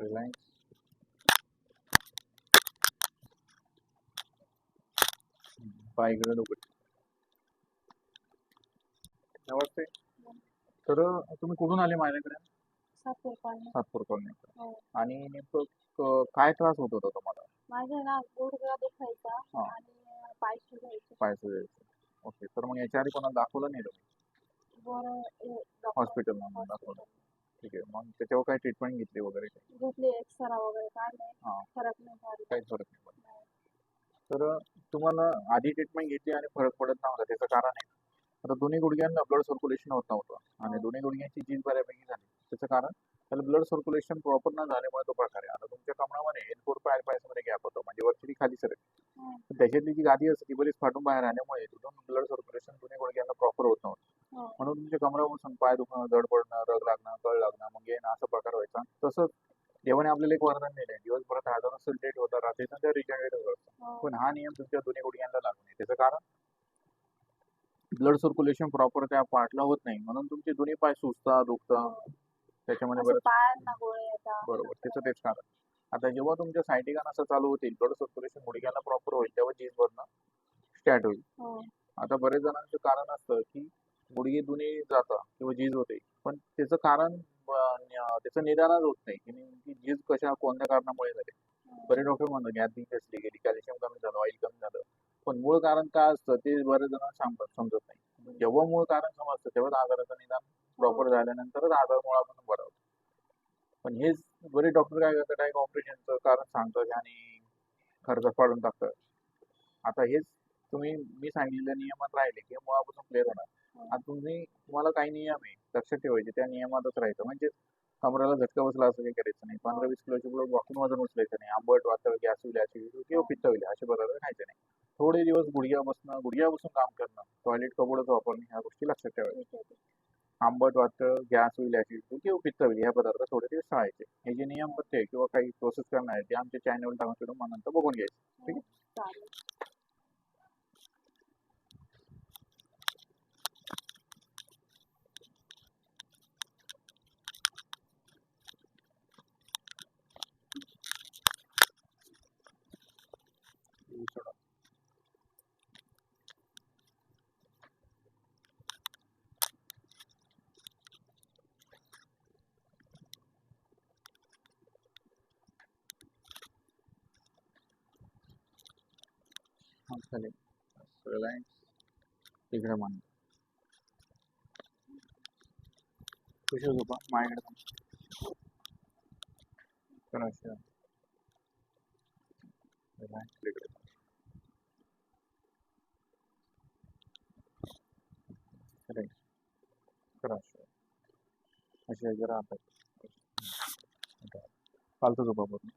Reliance पाय इकडे डोकं नमस्ते. तर तुम्ही कुठून आले माझ्याकडे? सातपूर कॉलनी. सातपूर कॉलनी. हो. आणि नेमकं क- काय त्रास होत होता तुम्हाला? माझं ना गुडघा दुखायचा हा. आणि पाय सुजायचे पाय सुजायचं ओके. तर मग याच्या आधी कोणाला दाखवलं नाही तुम्ही? बरं हे हॉस्पिटलमध्ये दाखवलं. ठीक आहे. मग त्याच्यावर काय ट्रीटमेंट घेतली वगैरे काही? वगैरे काढले हा. फरक नाही पडला काहीच फरक नाही पडला तर तुम्हाला आधी ट्रीटमेंट घेतली आणि फरक पडत नव्हता त्याचं कारण आहे आता दोन्ही गुडघ्यांना ब्लड सर्क्युलेशन होत नव्हतं आणि हो. दोन्ही गुडघ्यांची झीज बऱ्यापैकी झाली. त्याचं कारण त्याला ब्लड सर्क्युलेशन प्रॉपर न झाल्यामुळे तो प्रकार आहे. आता तुमच्या कमरामध्ये एल फोर पायमध्ये गॅप होतो. म्हणजे वरची खाली सरक हम्म. तर त्याच्यातली जी गादी असते ती बरीच फाटून बाहेर आल्यामुळे तिथून ब्लड सर्क्युलेशन दोन्ही गुडघ्यांना प्रॉपर होत नव्हतं. हो. म्हणून तुमच्या कमरापासून पाय दुखणं जड पडणं रग लागणं कळ लागणं मग येणं असा प्रकार व्हायचा. तसंच देवाने आपल्याला एक वरदान दिलंय. दिवसभरात हजार नसेल लेट होता रात्रीचा त्या रिजनरेट होत हो. पण हा नियम तुमच्या दोन्ही गुडघ्यांना लागू नये त्याचं कारण? ब्लड सर्क्युलेशन प्रॉपर त्या पार्टला होत नाही. म्हणून तुमचे दोन्ही पाय त्याच्यामध्ये बरंच पायांना गोळे येतात. बरोबर. त्याचं तेच कारण. आता जेव्हा तुमच्या सायटिकान असं चालू होतील ब्लड सर्क्युलेशन गुडघ्याला प्रॉपर होईल तेव्हा चीज भरणं स्टार्ट होईल. हो. आता बरेच जणांचं कारण असतं की गुडघे दुनी जातं किंवा झीज होते. पण त्याचं कारण त्याचं निदानच होत नाही. की नेमकी झीज कशा कोणत्या कारणामुळे झाली. बरेच डॉक्टर म्हणतात गॅस बिंग असली गेली कॅल्शियम कमी झालं ऑइल कमी झालं. पण मूळ कारण काय असतं ते बरेच जण सांगतात समजत नाही. जेव्हा मूळ कारण समजतं तेव्हाच आजाराचं निदान प्रॉपर झाल्यानंतरच आजार मुळापासून बरा होतो. पण हेच बरेच डॉक्टर काय करतात एक ऑपरेशनचं कारण सांगतात आणि खर्च पाडून टाकतात. आता हेच तुम्ही मी सांगितलेल्या नियमात राहिले की मुळापासून क्लिअर होणार. आता तुम्ही तुम्हाला काही नियम आहे लक्षात ठेवायचे त्या नियमातच राहायचं. म्हणजे कमराला झटका बसला असं काही करायचं नाही. पंधरा वीस किलोची ब्लॉक वाकून वजन उचलायचं नाही. आंबट वातळ गॅस होईल ऍसिडिटी किंवा पित्त होईल असे पदार्थ खायचे नाही. थोडे दिवस गुडघ्या बसणं गुडघ्यापासून काम करणं टॉयलेट कबोर्डच वापरणं ह्या गोष्टी लक्षात ठेवायच्या. आंबट वातळ गॅस होईल ऍसिडिटी किंवा पित्त होईल ह्या पदार्थ थोडे दिवस टाळायचे हे जे नियम पत्ते आहे किंवा काही प्रोसेस करणार आहे ते आमच्या चॅनल टाकून मग नंतर बघून घ्यायचे. ठीक आहे. हा, चालेल रिलायन्स इकडे मान कशी झोपा माझ्याकडे पण असं रिलायन्स इकडे करेक्ट करा अशी जरा आता फालतू झोपा पूर्ण